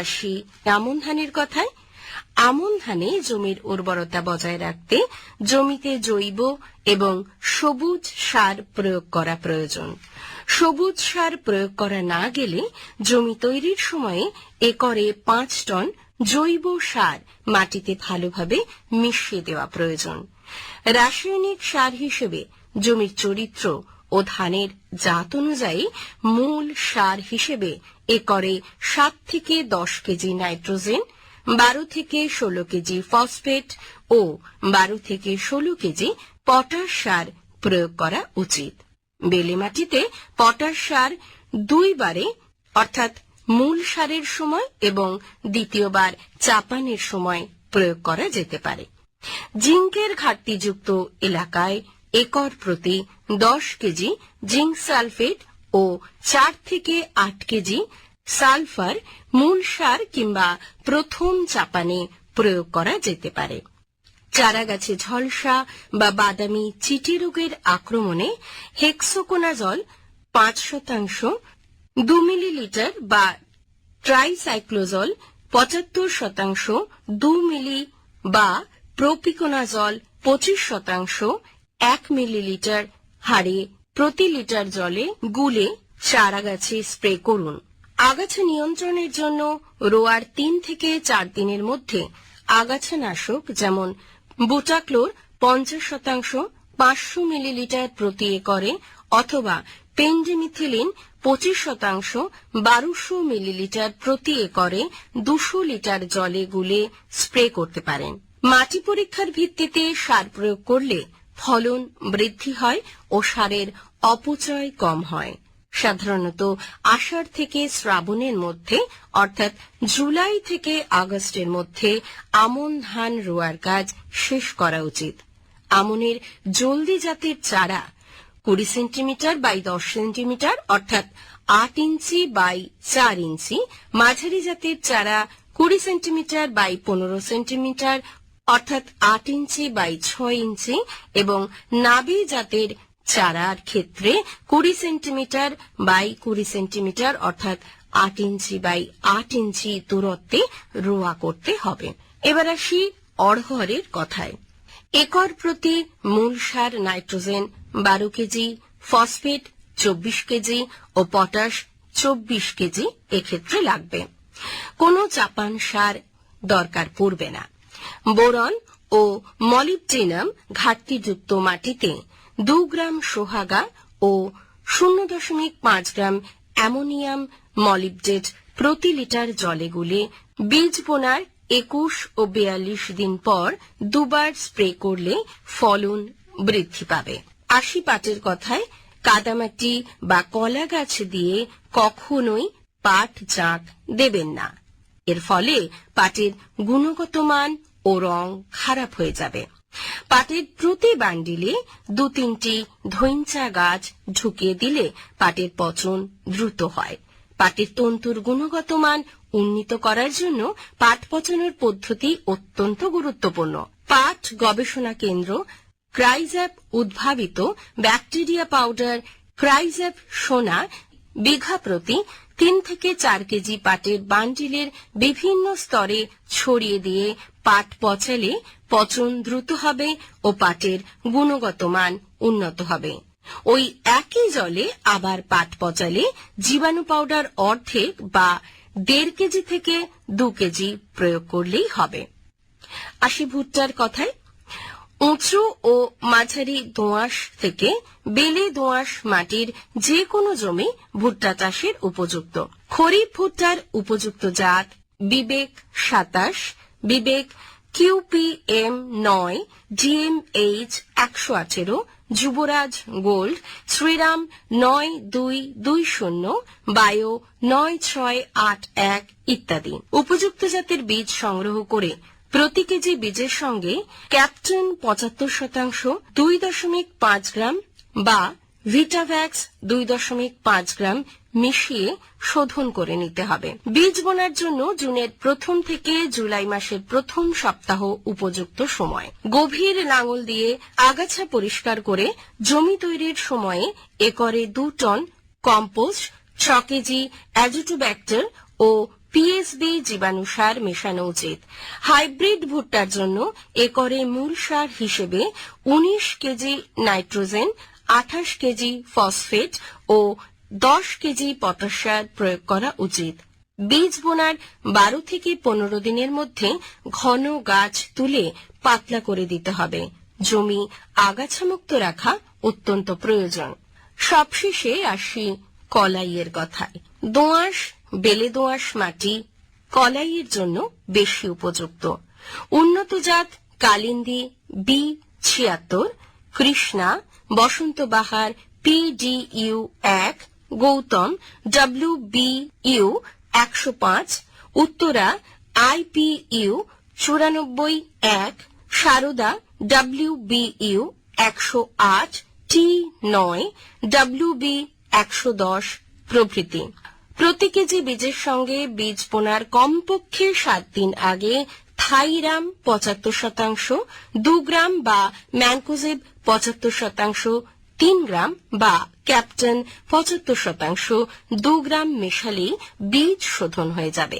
আসি আমন ধানের কথায়, আমন ধানে জমির উর্বরতা বজায় রাখতে জমিতে জৈব এবং সবুজ সার প্রয়োগ করা প্রয়োজন। সবুজ সার প্রয়োগ করা না গেলে জমি তৈরির সময়ে একরে পাঁচ টন জৈব সার মাটিতে ভালোভাবে মিশিয়ে দেওয়া প্রয়োজন। রাসায়নিক সার হিসেবে জমির চরিত্র ও ধানের জাত অনুযায়ী মূল সার হিসেবে একরে সাত থেকে দশ কেজি নাইট্রোজেন, বারো থেকে ষোলো কেজি ফসফেট ও বারো থেকে ষোলো কেজি পটাশ সার প্রয়োগ করা উচিত। বেলে মাটিতে পটাশ সার দুইবারে, অর্থাৎ মূল সারের সময় এবং দ্বিতীয়বার চাপানের সময় প্রয়োগ করা যেতে পারে। জিঙ্কের ঘাটতিযুক্ত এলাকায় একর প্রতি দশ কেজি জিঙ্ক সালফেট ও চার থেকে আট কেজি সালফার, মূল সার কিংবা প্রথম চাপানে প্রয়োগ করা যেতে পারে। চারা গাছে ঝলসা বা বাদামি চিটি রোগের আক্রমণে হেক্সোকোনাজল পাঁচ শতাংশ, দু মিলিলিটার বা ট্রাইসাইক্লোজল পঁচাত্তর শতাংশ, দু মিলি বা প্রোপিকোনাজল পঁচিশ শতাংশ এক মিলিলিটার হারে প্রতি লিটার জলে গুলে চারা গাছে স্প্রে করুন। আগাছা নিয়ন্ত্রণের জন্য রোয়ার তিন থেকে চার দিনের মধ্যে আগাছা নাশক যেমন বুটাক্লোর পঞ্চাশ শতাংশ, পাঁচশো মিলিলিটার প্রতি একরে অথবা পেন্ডিমিথিলিন পঁচিশ শতাংশ, বারোশো মিলিলিটার প্রতি একরে দুশো লিটার জলে গুলে স্প্রে করতে পারেন। মাটি পরীক্ষার ভিত্তিতে সার প্রয়োগ করলে ফলন বৃদ্ধি হয় ও সারের অপচয় কম হয়। সাধারণত আষাঢ় থেকে শ্রাবণের মধ্যে, অর্থাৎ জুলাই থেকে আগস্টের মধ্যে আমন ধান রোয়ার কাজ শেষ করা উচিত। আমনের জলদি জাতের চারা কুড়ি সেন্টিমিটার বাই দশ সেন্টিমিটার, অর্থাৎ আট ইঞ্চি বাই চার ইঞ্চি, মাঝারি জাতের চারা কুড়ি সেন্টিমিটার বাই পনেরো সেন্টিমিটার অর্থাৎ আট ইঞ্চি বাই ছয় ইঞ্চি এবং নাবি জাতের চারার ক্ষেত্রে কুড়ি সেন্টিমিটার বাই কুড়ি সেন্টিমিটার অর্থাৎ আট ইঞ্চি বাই আট ইঞ্চি দূরত্বে রোয়া করতে হবে। এবার আসি অড়হরের কথায়। একর প্রতি মূল সার নাইট্রোজেন বারো কেজি, ফসফেট চব্বিশ কেজি ও পটাশ চব্বিশ কেজি এক্ষেত্রে লাগবে। কোনো চাপান সার দরকার পড়বে না। বোরন ও মলিবডেনাম ঘাটতিযুক্ত মাটিতে দু গ্রাম সোহাগা ও শূন্য দশমিক পাঁচ গ্রাম অ্যামোনিয়াম মলিবডেট প্রতি লিটার জলে গুলে বীজ বোনার একুশ ও বিয়াল্লিশ দিন পর দুবার স্প্রে করলে ফলন বৃদ্ধি পাবে। আশি পাটের কথায় কাদামাটি বা কলা গাছ দিয়ে কখনোই পাট জাঁক দেবেন না। এর ফলে পাটের গুণগত মান ও রং খারাপ হয়ে যাবে। পাটের প্রতি বান্ডিলে দু তিনটি ধৈঞ্চা গাছ ঢুকিয়ে দিলে পাটের পচন দ্রুত হয়। পাটের তন্তুর গুণগত মান উন্নীত করার জন্য পাট পচনের পদ্ধতি অত্যন্ত গুরুত্বপূর্ণ। পাট গবেষণা কেন্দ্র ক্রাইজ্যাপ উদ্ভাবিত ব্যাকটেরিয়া পাউডার ক্রাইজ্যাপ সোনা বিঘা প্রতি তিন থেকে চার কেজি পাটের বান্ডিলের বিভিন্ন স্তরে ছড়িয়ে দিয়ে পাট পচালে পচন দ্রুত হবে ও পাটের গুণগত মান উন্নত হবে। ওই একই জলে আবার পাট পচালে জীবাণু পাউডার অর্ধেক বা দেড় কেজি থেকে দু কেজি প্রয়োগ করলেই হবে। আসি ভুট্টার কথায় উঁচু ও মাঝারি দোঁয়াশ থেকে বেলে দোঁয়াশ মাটির যে কোনো জমি ভুট্টা চাষের উপযুক্ত। খরিফ ভুট্টার উপযুক্ত জাত বিবেক সাতাশ, বিবেক কিউপিএম নয় ডিএমএইচ একশো আঠেরো, যুবরাজ গোল্ড, শ্রীরাম নয় দুই দুই শূন্য, বায়ো নয় ছয় আট এক ইত্যাদি। উপযুক্ত জাতের বীজ সংগ্রহ করে প্রতি কেজি বীজের সঙ্গে ক্যাপ্টেন পঁচাত্তর শতাংশ দুই দশমিক পাঁচ গ্রাম বা ভিটাভ্যাক্স দুই দশমিক পাঁচ গ্রাম মিশিয়ে শোধন করে নিতে হবে। বীজ বোনার জন্য জুনের প্রথম থেকে জুলাই মাসের প্রথম সপ্তাহ উপযুক্ত সময়। গভীর লাঙল দিয়ে আগাছা পরিষ্কার করে জমি তৈরির সময়ে একরে দু টন কম্পোস্ট, ছ কেজি অ্যাজোটোব্যাক্টর ও পিএসবি জীবাণু সার মেশানো উচিত। হাইব্রিড ভুট্টার জন্য একরে মূল সার হিসেবে ১৯ কেজি নাইট্রোজেন, আঠাশ কেজি ফসফেট ও দশ কেজি পটাশ সার প্রয়োগ করা উচিত। বীজ বোনার বারো থেকে পনেরো দিনের মধ্যে ঘন গাছ তুলে পাতলা করে দিতে হবে। জমি আগাছামুক্ত রাখা অত্যন্ত প্রয়োজন। সবশেষে আসি কলাইয়ের কথায়। দোঁয়াশ বেলে মাটি কলাইয়ের জন্য বেশি উপযুক্ত। উন্নত জাত কালিন্দি, বি ছিয়াত্তর, কৃষ্ণা, বসন্ত বাহার পিডিইউ এক, গৌতম, ডব্লিউ বি ইউ একশো পাঁচ, উত্তরা আইপিইউ চুরানব্বই এক, সারদা, ডব্লিউ বি ইউ একশো আট, টি নয়, ডব্লিউ বি একশো দশ প্রভৃতি। প্রতি কেজি বীজের সঙ্গে বীজ বোনার কমপক্ষে সাত দিন আগে থাইরাম পঁচাত্তর শতাংশ দু গ্রাম বা ম্যানকোজেব পঁচাত্তর শতাংশ, তিন গ্রাম বা ক্যাপ্টেন পঁচাত্তর শতাংশ দু গ্রাম মেশালেই বীজ শোধন হয়ে যাবে।